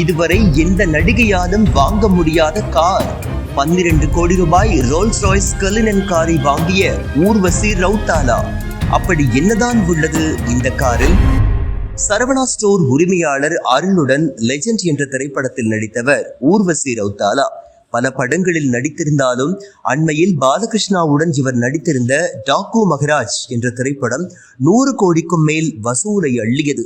இதுவரை எந்த நடிகையாலும் வாங்க முடியாத கார். பன்னிரண்டு கோடி ரூபாய் ரோல்ஸ் ராய்ஸ் கலினன் காரை வாங்கிய ஊர்வசி ரவுத்தாலா அப்படி என்னதான் உள்ளது இந்த காரில் சரவணா ஸ்டோர் உரிமையாளர் அருளுடன் லெஜெண்ட் என்ற திரைப்படத்தில் நடித்தவர் ஊர்வசி ரவுத்தாலா பல படங்களில் நடித்திருந்தாலும் அண்மையில் பாலகிருஷ்ணாவுடன் இவர் நடித்திருந்த டாக்கு மகராஜ் என்ற திரைப்படம் நூறு கோடிக்கும் மேல் வசூலை அள்ளியது.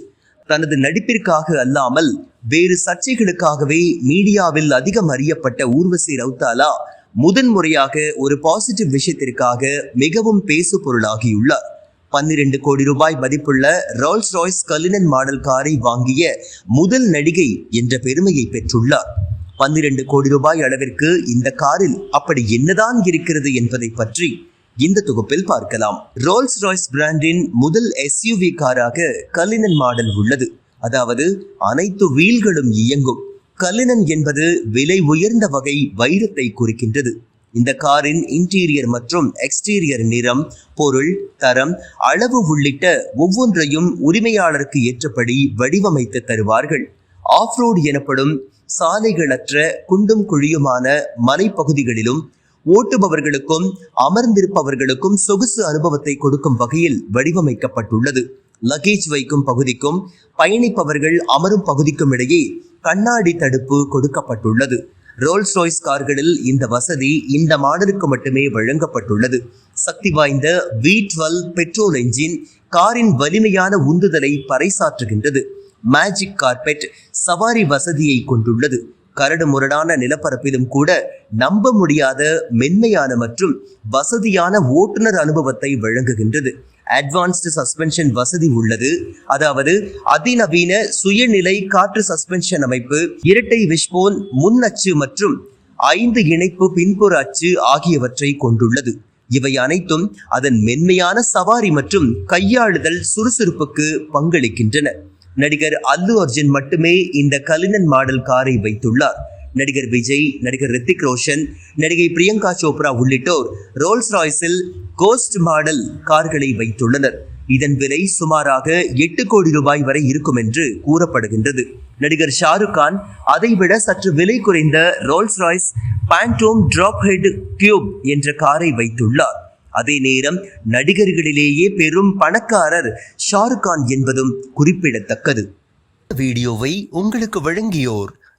தனது நடிப்பிற்காக அல்லாமல் வேறு சர்ச்சைகளுக்காகவே மீடியாவில் அதிகம் அறியப்பட்ட ஊர்வசி ரவுத்தாலா முதன்முறையாக ஒரு பாசிட்டிவ் விஷயத்திற்காக மிகவும் பேசு பொருளாகியுள்ளார் பன்னிரண்டு கோடி ரூபாய் மதிப்புள்ள ரோல்ஸ் ராய்ஸ் கலினன் மாடல் காரை வாங்கிய முதல் நடிகை என்ற பெருமையை பெற்றுள்ளார். பன்னிரண்டு கோடி ரூபாய் அளவிற்கு இந்த காரில் அப்படி என்னதான் இருக்கிறது என்பதை பற்றி இந்த தொகுப்பில் பார்க்கலாம். ரோல்ஸ் ராய்ஸ் பிராண்டின் முதல் எஸ்யூவி காராக கலினன் மாடல் உள்ளது. அதாவது அனைத்து வீல்களும் இயங்கும். கலினன் என்பது விலை உயர்ந்த வகை வைரத்தை குறிக்கின்றது. இந்த காரின் இன்டீரியர் மற்றும் எக்ஸ்டீரியர் நிறம் பொருள் தரம் அளவு உள்ளிட்ட ஒவ்வொன்றையும் உரிமையாளருக்கு ஏற்றபடி வடிவமைத்து தருவார்கள். ஆஃப்ரோடு எனப்படும் சாலைகளற்ற குண்டும் குழியுமான மலைப்பகுதிகளிலும் ஓட்டுபவர்களுக்கும் அமர்ந்திருப்பவர்களுக்கும் சொகுசு அனுபவத்தை கொடுக்கும் வகையில் வடிவமைக்கப்பட்டுள்ளது. லக்கேஜ் வைக்கும் பகுதிக்கும் பயணிப்பவர்கள் அமரும் பகுதிக்கும் இடையே கண்ணாடி தடுப்பு கொடுக்கப்பட்டுள்ளது. ரோல்ஸ் ராய்ஸ் கார்களில் இந்த வசதி இந்த மாடலுக்கு மட்டுமே வழங்கப்பட்டுள்ளது. சக்தி வாய்ந்த வி டுவெல் பெட்ரோல் என்ஜின் காரின் வலிமையான உந்துதலை பறைசாற்றுகின்றது. மேஜிக் கார்பெட் சவாரி வசதியை கொண்டுள்ளது. கரடு முரடான நிலப்பரப்பிலும் கூட நம்ப முடியாத மென்மையான மற்றும் வசதியான ஓட்டுநர் அனுபவத்தை வழங்குகின்றது. அட்வான்ஸ்டு சஸ்பென்ஷன் வசதி உள்ளது. அதாவது அதிநவீன சுயநிலை காற்று சஸ்பென்ஷன் அமைப்பு இரட்டை விஷ்போன் முன் அச்சு மற்றும் ஐந்து இணைப்பு பின்புற அச்சு ஆகியவற்றை கொண்டுள்ளது. இவை அனைத்தும் அதன் மென்மையான சவாரி மற்றும் கையாளுதல் சுறுசுறுப்புக்கு பங்களிக்கின்றன. நடிகர் அல்லு அர்ஜுன் மட்டுமே இந்த கலினன் மாடல் காரை வைத்துள்ளார். நடிகர் விஜய் நடிகர் ரித்திக் ரோஷன் நடிகை பிரியங்கா சோப்ரா உள்ளிட்டோர் ரோல்ஸ் ராய்ஸில் கோஸ்ட் மாடல் கார்களை வைத்துள்ளனர். இதன் விலை சுமாராக எட்டு கோடி ரூபாய் வரை இருக்கும் என்று கூறப்படுகின்றது. நடிகர் ஷாருக் கான் அதைவிட சற்று விலை குறைந்த Rolls Royce Phantom drophead coupe என்ற காரை வைத்துள்ளார். அதே நேரம் நடிகர்களிலேயே பெரும் பணக்காரர் ஷாருக் கான் என்பதும் குறிப்பிடத்தக்கது. வீடியோவை உங்களுக்கு வழங்கியோர்